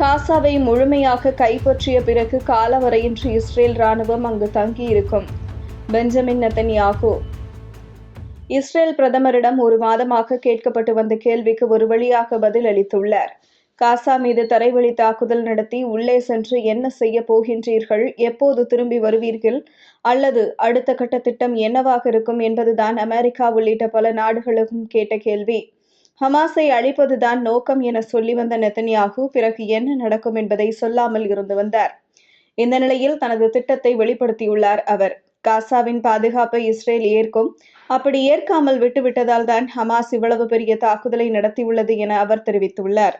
காசாவை முழுமையாக கைப்பற்றிய பிறகு காலவரையின்றி இஸ்ரேல் ராணுவம் அங்கு தங்கியிருக்கும். பெஞ்சமின் நெத்தன்யாகு. இஸ்ரேல் பிரதமரிடம் ஒரு மாதமாக கேட்கப்பட்டு வந்த கேள்விக்கு ஒரு வழியாக பதில் அளித்துள்ளார். காசா மீது தரைவழி தாக்குதல் நடத்தி உள்ளே சென்று என்ன செய்ய போகின்றீர்கள்? எப்போது திரும்பி வருவீர்கள்? அல்லது அடுத்த கட்ட திட்டம் என்னவாக இருக்கும் என்பதுதான் அமெரிக்கா உள்ளிட்ட பல நாடுகளுக்கும் கேட்ட கேள்வி. ஹமாஸை அழிப்பதுதான் நோக்கம் என சொல்லி வந்த நெத்தன்யாகு பிறகு என்ன நடக்கும் என்பதை சொல்லாமல் இருந்து வந்தார். இந்த நிலையில் தனது திட்டத்தை வெளிப்படுத்தியுள்ளார் அவர். காசாவின் பாதுகாப்பை இஸ்ரேல் ஏற்கும். அப்படி ஏற்காமல் விட்டுவிட்டதால் தான் ஹமாஸ் இவ்வளவு பெரிய தாக்குதலை நடத்தியுள்ளது என அவர் தெரிவித்துள்ளார்.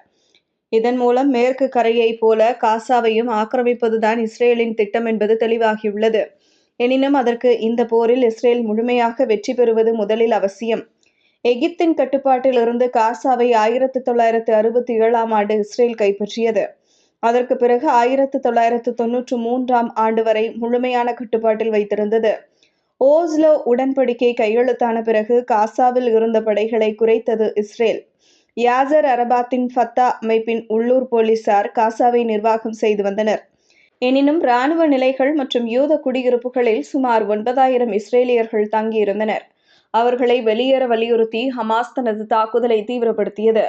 இதன் மூலம் மேற்கு கரையை போல காசாவையும் ஆக்கிரமிப்பதுதான் இஸ்ரேலின் திட்டம் என்பது தெளிவாகியுள்ளது. எனினும் அதற்கு இந்த போரில் இஸ்ரேல் முழுமையாக வெற்றி பெறுவது முதலில் அவசியம். எகிப்தின் கட்டுப்பாட்டில் இருந்து காசாவை ஆயிரத்தி தொள்ளாயிரத்து அறுபத்தி ஏழாம் ஆண்டு இஸ்ரேல் கைப்பற்றியது. அதற்கு பிறகு ஆயிரத்து தொள்ளாயிரத்து தொன்னூற்று மூன்றாம் ஆண்டு வரை முழுமையான கட்டுப்பாட்டில் வைத்திருந்தது. ஓஸ்லோ உடன்படிக்கை கையெழுத்தான பிறகு காசாவில் இருந்த படைகளை குறைத்தது இஸ்ரேல். யாசர் அரபாத்தின் ஃபத்தா அமைப்பின் உள்ளூர் போலீசார் காசாவை நிர்வாகம் செய்து வந்தனர். எனினும் இராணுவ நிலைகள் மற்றும் யூத குடியிருப்புகளில் சுமார் ஒன்பதாயிரம் இஸ்ரேலியர்கள் தங்கியிருந்தனர். அவர்களை வெளியேற வலியுறுத்தி ஹமாஸ் தனது தாக்குதலை தீவிரப்படுத்தியது.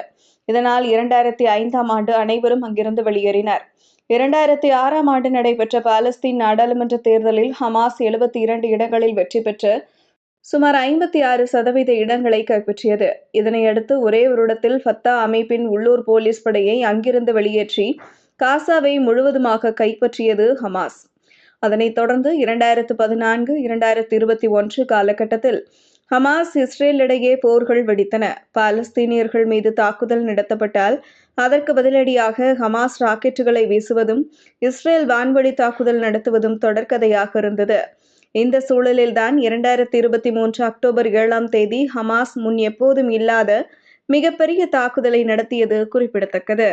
இதனால் இரண்டாயிரத்தி ஐந்தாம் ஆண்டு அனைவரும் அங்கிருந்து வெளியேறினர். இரண்டாயிரத்தி ஆறாம் ஆண்டு நடைபெற்ற பாலஸ்தீன் நாடாளுமன்ற தேர்தலில் ஹமாஸ் எழுபத்தி இரண்டு இடங்களில் வெற்றி பெற்று சுமார் ஐம்பத்தி ஆறு சதவீத இடங்களை கைப்பற்றியது. இதனையடுத்து ஒரே வருடத்தில் ஃபத்தா அமைப்பின் உள்ளூர் போலீஸ் படையை அங்கிருந்து வெளியேற்றி காசாவை முழுவதுமாக கைப்பற்றியது ஹமாஸ். அதனைத் தொடர்ந்து இரண்டாயிரத்து பதினான்கு இரண்டாயிரத்து இருபத்தி ஒன்று காலகட்டத்தில் ஹமாஸ் இஸ்ரேல் இடையே போர்கள் வெடித்தன. பாலஸ்தீனியர்கள் மீது தாக்குதல் நடத்தப்பட்டால் அதற்கு பதிலடியாக ஹமாஸ் ராக்கெட்டுகளை வீசுவதும் இஸ்ரேல் வான்வழி தாக்குதல் நடத்துவதும் தொடர்கதையாக இருந்தது. இந்த சூழலில்தான் இரண்டாயிரத்தி இருபத்தி மூன்று அக்டோபர் ஏழாம் தேதி ஹமாஸ் முன் எப்போதும் இல்லாத மிகப்பெரிய தாக்குதலை நடத்தியது குறிப்பிடத்தக்கது.